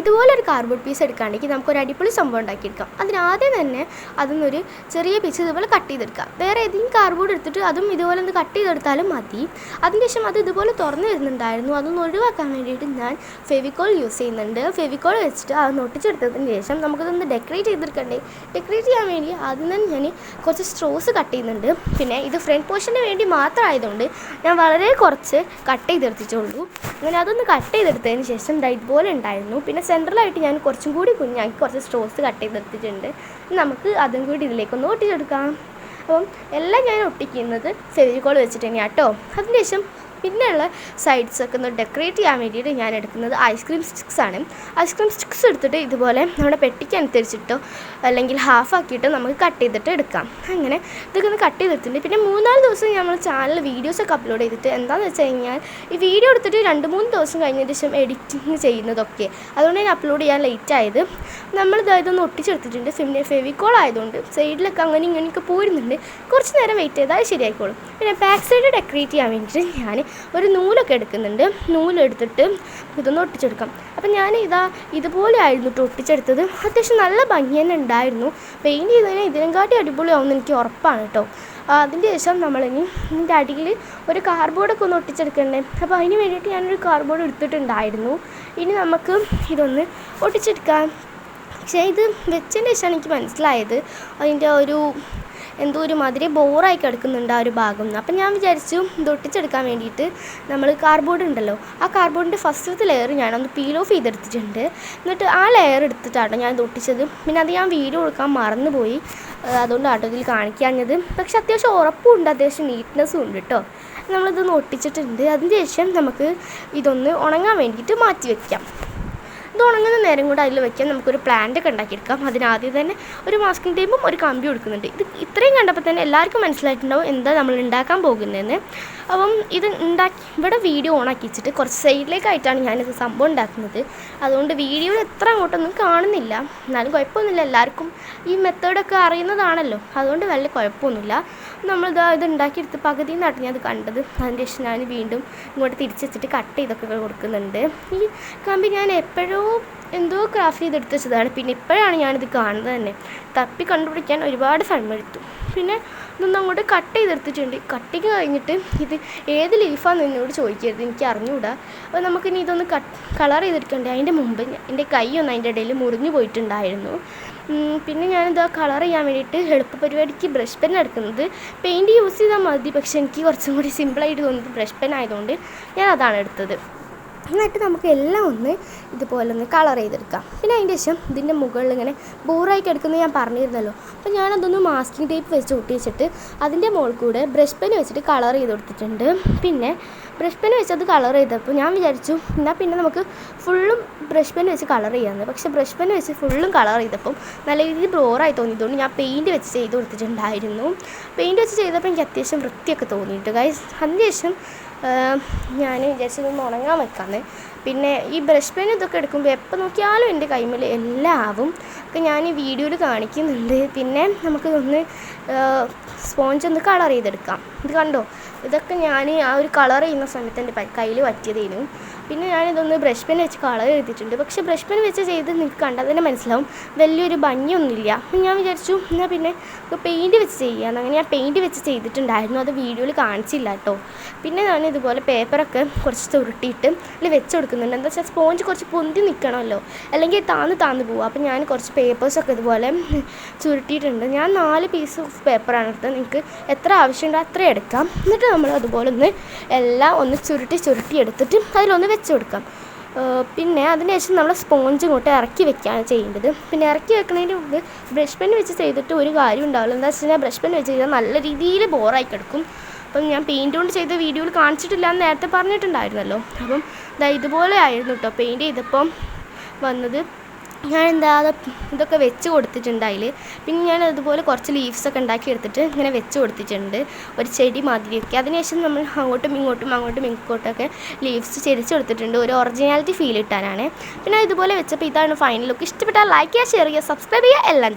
ഇതുപോലൊരു cardboard piece എടുക്കുകയാണെങ്കിൽ നമുക്കൊരു അടിപൊളി സംഭവം ഉണ്ടാക്കിയെടുക്കാം. അതിനാദ്യം തന്നെ അതിനൊരു ചെറിയ പീസ് ഇതുപോലെ കട്ട് ചെയ്തെടുക്കാം വേറെ ഏതെങ്കിലും കാർഡ്ബോർഡ് എടുത്തിട്ട് അതും ഇതുപോലെ ഒന്ന് കട്ട് ചെയ്തെടുത്താലും മതി. അതിന് ശേഷം അത് ഇതുപോലെ തുറന്നു വരുന്നുണ്ടായിരുന്നു. അതൊന്ന് ഒഴിവാക്കാൻ വേണ്ടിയിട്ട് ഞാൻ ഫെവിക്കോൾ യൂസ് ചെയ്യുന്നുണ്ട്. ഫെവിക്കോൾ വെച്ചിട്ട് അത് ഒട്ടിച്ചെടുത്തതിന് ശേഷം നമുക്കതൊന്ന് ഡെക്കറേറ്റ് ചെയ്തെടുക്കണ്ടേ? ഡെക്കറേറ്റ് ചെയ്യാൻ വേണ്ടി ആദ്യം തന്നെ ഞാൻ കുറച്ച് സ്ട്രോസ് കട്ട് ചെയ്യുന്നുണ്ട്. പിന്നെ ഇത് ഫ്രണ്ട് പോർഷന് വേണ്ടി മാത്രമായതുകൊണ്ട് ഞാൻ വളരെ കുറച്ച് കട്ട് ചെയ്തെടുത്തിട്ടുള്ളൂ. അങ്ങനെ അതൊന്ന് കട്ട് ചെയ്തെടുത്തതിന് ശേഷം ഡൈറ്റ് പോലെ ഉണ്ടായിരുന്നു. പിന്നെ സെൻട്രലായിട്ട് ഞാൻ കുറച്ചും കൂടി കുഞ്ഞാക്കി കുറച്ച് സ്ട്രോസ് കട്ട് ചെയ്തെടുത്തിട്ടുണ്ട്. നമുക്ക് അതും കൂടി ഇതിലേക്കൊന്ന് ഒട്ടിച്ചെടുക്കാം. അപ്പം എല്ലാം ഞാൻ ഒട്ടിക്കുന്നത് ഫെവിക്കോൾ വെച്ചിട്ട് തന്നെയാണ് കേട്ടോ അതിന് ശേഷം പിന്നെയുള്ള സൈഡ്സൊക്കെ ഒന്ന് ഡെക്കറേറ്റ് ചെയ്യാൻ വേണ്ടിയിട്ട് ഞാൻ എടുക്കുന്നത് ഐസ്ക്രീം സ്റ്റിക്സ് ആണ്. ഐസ്ക്രീം സ്റ്റിക്സ് എടുത്തിട്ട് ഇതുപോലെ നമ്മുടെ പെട്ടിക്ക് അനുസരിച്ചിട്ടോ അല്ലെങ്കിൽ ഹാഫ് ആക്കിയിട്ടോ നമുക്ക് കട്ട് ചെയ്തിട്ട് എടുക്കാം. അങ്ങനെ ഇതൊക്കെ ഒന്ന് കട്ട് ചെയ്തിട്ടുണ്ട് പിന്നെ മൂന്നാൽ ദിവസം നമ്മൾ ചാനലിൽ വീഡിയോസൊക്കെ അപ്ലോഡ് ചെയ്തിട്ട് എന്താണെന്ന് വെച്ച് കഴിഞ്ഞാൽ ഈ വീഡിയോ എടുത്തിട്ട് രണ്ട് മൂന്ന് ദിവസം കഴിഞ്ഞതിന് ശേഷം എഡിറ്റിങ് ചെയ്യുന്നതൊക്കെ. അതുകൊണ്ട് ഞാൻ അപ്ലോഡ് ചെയ്യാൻ ലേറ്റ് ആയത്. നമ്മൾ ഇതായതൊന്ന് ഒട്ടിച്ചെടുത്തിട്ടുണ്ട്. പിന്നെ ഫെവിക്കോൾ ആയതുകൊണ്ട് സൈഡിലൊക്കെ അങ്ങനെ ഇങ്ങനെയൊക്കെ പോയിരുന്നുണ്ട് കുറച്ച് നേരം വെയിറ്റ് ചെയ്താൽ ശരിയായിക്കോളും. പിന്നെ ബാക്ക് സൈഡ് ഡെക്കറേറ്റ് ചെയ്യാൻ വേണ്ടിയിട്ട് ഞാൻ ഒരു നൂലൊക്കെ എടുക്കുന്നുണ്ട്. നൂലെടുത്തിട്ട് ഇതൊന്ന് ഒട്ടിച്ചെടുക്കാം. അപ്പം ഞാൻ ഇതാ ഇതുപോലെ ആയിരുന്നു കേട്ടോ ഒട്ടിച്ചെടുത്തത്. അത്യാവശ്യം നല്ല ഭംഗി തന്നെ ഉണ്ടായിരുന്നു. പെയിന്റ് ചെയ്തതിന് ഇതിനെക്കാട്ടി അടിപൊളിയാവുമെന്ന് എനിക്ക് ഉറപ്പാണ് കേട്ടോ അതിന്റെ ശേഷം നമ്മളിനി ഇതിന്റെ അടിയിൽ ഒരു കാർഡ്ബോർഡൊക്കെ ഒന്ന് ഒട്ടിച്ചെടുക്കണ്ടേ? അപ്പോൾ അതിന് വേണ്ടിയിട്ട് ഞാനൊരു കാർഡ്ബോർഡ് എടുത്തിട്ടുണ്ടായിരുന്നു. ഇനി നമുക്ക് ഇതൊന്ന് ഒട്ടിച്ചെടുക്കാം. പക്ഷേ ഇത് വെച്ചതിന്റെ ശേഷമാണ് എനിക്ക് മനസ്സിലായത്. അതിന്റെ ഒരു എന്തോ ഒരു മാതിരി ബോറായി കിടക്കുന്നുണ്ട് ആ ഒരു ഭാഗം. അപ്പം ഞാൻ വിചാരിച്ചു ഇത് വേണ്ടിയിട്ട് നമ്മൾ കാർഡ്ബോർഡ് ഉണ്ടല്ലോ ആ കാർഡ്ബോർഡിന്റെ ഫസ്റ്റത്തെ ലെയർ ഞാനൊന്ന് പീൽ ഓഫ് ചെയ്തെടുത്തിട്ടുണ്ട്. എന്നിട്ട് ആ ലെയർ എടുത്തിട്ടാണ് ഞാൻ ഇത് പിന്നെ അത് ഞാൻ വീഡിയോ കൊടുക്കാൻ മറന്നുപോയി. അതുകൊണ്ടാട്ടോ ഇതിൽ കാണിക്കാഞ്ഞത്. പക്ഷെ അത്യാവശ്യം ഉറപ്പുണ്ട് അത്യാവശ്യം നീറ്റ്നെസ്സും ഉണ്ട് കേട്ടോ നമ്മളിതൊന്ന് ഒട്ടിച്ചിട്ടുണ്ട്. അതിന് ശേഷം നമുക്ക് ഇതൊന്ന് ഉണങ്ങാൻ വേണ്ടിയിട്ട് മാറ്റി വയ്ക്കാം ഇത് ഉണങ്ങുന്ന നേരം കൂടെ അതിൽ വെക്കാൻ നമുക്കൊരു പ്ലാന്റ് ഒക്കെ ഉണ്ടാക്കിയെടുക്കാം. അതിനാദ്യം തന്നെ ഒരു മാസ്കിംഗ് ടേപ്പും ഒരു കമ്പി കൊടുക്കുന്നുണ്ട് ഇത് ഇത്രയും കണ്ടപ്പോൾ തന്നെ എല്ലാവർക്കും മനസ്സിലായിട്ടുണ്ടാവും എന്താ നമ്മൾ ഉണ്ടാക്കാൻ പോകുന്നതെന്ന്. അപ്പം ഇത് ഉണ്ടാക്കി ഇവിടെ വീഡിയോ ഓണാക്കി വെച്ചിട്ട് കുറച്ച് സൈഡിലേക്കായിട്ടാണ് ഞാനിത് സംഭവം ഉണ്ടാക്കുന്നത്. അതുകൊണ്ട് വീഡിയോയിൽ എത്ര അങ്ങോട്ടൊന്നും കാണുന്നില്ല. എന്നാലും കുഴപ്പമൊന്നുമില്ല. എല്ലാവർക്കും ഈ മെത്തേഡൊക്കെ അറിയുന്നതാണല്ലോ. അതുകൊണ്ട് വലിയ കുഴപ്പമൊന്നുമില്ല. നമ്മളിത് ഇത് ഉണ്ടാക്കിയെടുത്ത് പകുതി നിന്നാണ് ഞാൻ അത് കണ്ടത്. അതിന്റെ ശേഷം ഞാൻ വീണ്ടും ഇങ്ങോട്ട് തിരിച്ച് വെച്ചിട്ട് കട്ട് ചെയ്തൊക്കെ കൊടുക്കുന്നുണ്ട്. ഈ കമ്പി ഞാൻ എപ്പോഴോ എന്തോ ക്രാഫ്റ്റ് ചെയ്തെടുത്ത് വെച്ചതാണ്. പിന്നെ ഇപ്പോഴാണ് ഞാനിത് കാണുന്നത് തന്നെ. തപ്പി കണ്ടുപിടിക്കാൻ ഒരുപാട് സമയമെടുത്തു. പിന്നെ ഇതൊന്നും അങ്ങോട്ട് കട്ട് ചെയ്തെടുത്തിട്ടുണ്ട്. കട്ടിങ് കഴിഞ്ഞിട്ട് ഇത് ഏത് ലീഫാന്ന് എന്നോട് ചോദിക്കരുത്. എനിക്ക് അറിഞ്ഞുകൂടാ അപ്പോൾ നമുക്കിനി ഇതൊന്ന് കട്ട് കളർ ചെയ്തെടുക്കണ്ടേ? അതിന്റെ മുമ്പ് എന്റെ കൈ ഒന്ന് അതിന്റെ ഇടയിൽ മുറിഞ്ഞു പോയിട്ടുണ്ടായിരുന്നു. പിന്നെ ഞാനിത് കളർ ചെയ്യാൻ വേണ്ടിയിട്ട് എളുപ്പ പരിപാടിക്ക് ബ്രഷ് പെൻ എടുക്കുന്നത്. പെയിന്റ് യൂസ് ചെയ്താൽ മതി പക്ഷെ എനിക്ക് കുറച്ചും കൂടി സിമ്പിളായിട്ട് തോന്നുന്നത് ബ്രഷ് പെൻ ആയതുകൊണ്ട് ഞാൻ അതാണ് എടുത്തത്. എന്നിട്ട് നമുക്ക് എല്ലാം ഒന്ന് ഇതുപോലെ ഒന്ന് കളർ ചെയ്തെടുക്കാം. പിന്നെ അതിന്റെ ശേഷം ഇതിന്റെ മുകളിൽ ഇങ്ങനെ ബോറായി കിടക്കുന്നത് ഞാൻ പറഞ്ഞിരുന്നല്ലോ. അപ്പോൾ ഞാനതൊന്ന് മാസ്കിംഗ് ടേപ്പ് വെച്ച് ഒട്ടിച്ചിട്ട് അതിന്റെ മുകളിൽ കൂടെ ബ്രഷ് പെൻ വെച്ചിട്ട് കളർ ചെയ്ത് കൊടുത്തിട്ടുണ്ട്. പിന്നെ ബ്രഷ് പെൻ വെച്ച് അത് കളർ ചെയ്തപ്പോൾ ഞാൻ വിചാരിച്ചു എന്നാൽ പിന്നെ നമുക്ക് ഫുള്ളും ബ്രഷ് പെൻ വെച്ച് കളർ ചെയ്യാമെന്ന് പക്ഷേ ബ്രഷ് പെൻ വെച്ച് ഫുള്ളും കളർ ചെയ്തപ്പം നല്ല രീതിയിൽ ബ്ലോറായി തോന്നിയതുകൊണ്ട് ഞാൻ പെയിന്റ് വെച്ച് ചെയ്ത് കൊടുത്തിട്ടുണ്ടായിരുന്നു. പെയിന്റ് വെച്ച് ചെയ്തപ്പോൾ എനിക്ക് അത്യാവശ്യം വൃത്തിയൊക്കെ തോന്നിയിട്ട് ഗൈസ് അതിന് ശേഷം ഞാൻ വിചാരിച്ചതൊന്ന് ഉണങ്ങാൻ വെക്കാമെന്ന് പിന്നെ ഈ ബ്രഷ് പെൻ ഇതൊക്കെ എടുക്കുമ്പോൾ എപ്പോൾ നോക്കിയാലും എന്റെ കൈമേൽ എല്ലാവും ഒക്കെ ഞാൻ ഈ വീഡിയോയിൽ കാണിക്കുന്നുണ്ട്. പിന്നെ നമുക്കിതൊന്ന് സ്പോഞ്ച് ഒന്ന് കളർ ചെയ്തെടുക്കാം. ഇത് കണ്ടോ? ഇതൊക്കെ ഞാൻ ആ ഒരു കളർ ചെയ്യുന്ന സമയത്ത് എന്റെ കയ്യിൽ പറ്റിയതേനു. പിന്നെ ഞാനിതൊന്ന് ബ്രഷ് പെൻ വെച്ച് കളർ ചെയ്തിട്ടുണ്ട്. പക്ഷേ ബ്രഷ് പെൻ വെച്ച് ചെയ്ത് നിങ്ങൾക്ക് കണ്ടാൽ തന്നെ മനസ്സിലാവും. വലിയൊരു ഭംഗിയൊന്നുമില്ല. ഞാൻ വിചാരിച്ചു എന്നാൽ പിന്നെ പെയിന്റ് വെച്ച് ചെയ്യാമെന്ന് അങ്ങനെ ഞാൻ പെയിന്റ് വെച്ച് ചെയ്തിട്ടുണ്ടായിരുന്നു. അത് വീഡിയോയിൽ കാണിച്ചില്ല കേട്ടോ. പിന്നെ ഞാൻ ഇതുപോലെ പേപ്പറൊക്കെ കുറച്ച് ചുരുട്ടിയിട്ട് അതിൽ വെച്ച് കൊടുക്കുന്നുണ്ട്. എന്താ വെച്ചാൽ സ്പോഞ്ച് കുറച്ച് പൊന്തി നിൽക്കണമല്ലോ അല്ലെങ്കിൽ താന്ന് താന്ന് പോകും അപ്പോൾ ഞാൻ കുറച്ച് പേപ്പേഴ്സൊക്കെ ഇതുപോലെ ചുരുട്ടിയിട്ടുണ്ട് ഞാൻ നാല് പീസ് ഓഫ് പേപ്പറാണ് എടുത്തത്. നിങ്ങൾക്ക് എത്ര ആവശ്യമുണ്ടോ അത്രയും എടുക്കാം. എന്നിട്ട് നമ്മൾ അതുപോലെ ഒന്ന് എല്ലാം ഒന്ന് ചുരുട്ടി ചുരുട്ടി എടുത്തിട്ട് അതിലൊന്ന് വെച്ച് കൊടുക്കാം. പിന്നെ അതിന് ശേഷം നമ്മൾ സ്പോഞ്ച് ഇങ്ങോട്ട് ഇറക്കി വെക്കുകയാണ് ചെയ്യേണ്ടത്. പിന്നെ ഇറക്കി വെക്കുന്നതിന് മുമ്പ് ബ്രഷ് പെൻ വെച്ച് ചെയ്തിട്ട് ഒരു കാര്യം ഉണ്ടാവില്ല. എന്താ വെച്ച് കഴിഞ്ഞാൽ ബ്രഷ് പെൻ വെച്ച് ചെയ്താൽ നല്ല രീതിയിൽ ബോറായി കിടക്കും. അപ്പം ഞാൻ പെയിന്റ് കൊണ്ട് ചെയ്ത വീഡിയോയിൽ കാണിച്ചിട്ടില്ല എന്ന് നേരത്തെ പറഞ്ഞിട്ടുണ്ടായിരുന്നല്ലോ. അപ്പം ഇതാ ഇതുപോലെ ആയിരുന്നു കേട്ടോ. പെയിന്റ് ചെയ്തപ്പം വന്നത്. ഞാൻ എന്താ ഇതൊക്കെ വെച്ച് കൊടുത്തിട്ടുണ്ട് അതിൽ പിന്നെ ഞാൻ അതുപോലെ കുറച്ച് ലീവ്സൊക്കെ ഉണ്ടാക്കി എടുത്തിട്ട് ഇങ്ങനെ വെച്ച് കൊടുത്തിട്ടുണ്ട്. ഒരു ചെടി മാതിരിയൊക്കെ. അതിനുശേഷം നമ്മൾ അങ്ങോട്ടും ഇങ്ങോട്ടും അങ്ങോട്ടും ഇങ്ങോട്ടൊക്കെ ലീവ്സ് ചെരിച്ച് കൊടുത്തിട്ടുണ്ട്. ഒരു ഒറിജിനാലിറ്റി ഫീൽ കിട്ടാനാണ്. പിന്നെ ഇതുപോലെ വെച്ചപ്പോൾ ഇതാണ് ഫൈനൽ ലുക്ക് ഇഷ്ടപ്പെട്ടാൽ ലൈക്ക് ചെയ്യുക ഷെയർ ചെയ്യുക സബ്സ്ക്രൈബ് ചെയ്യുക. എല്ലാം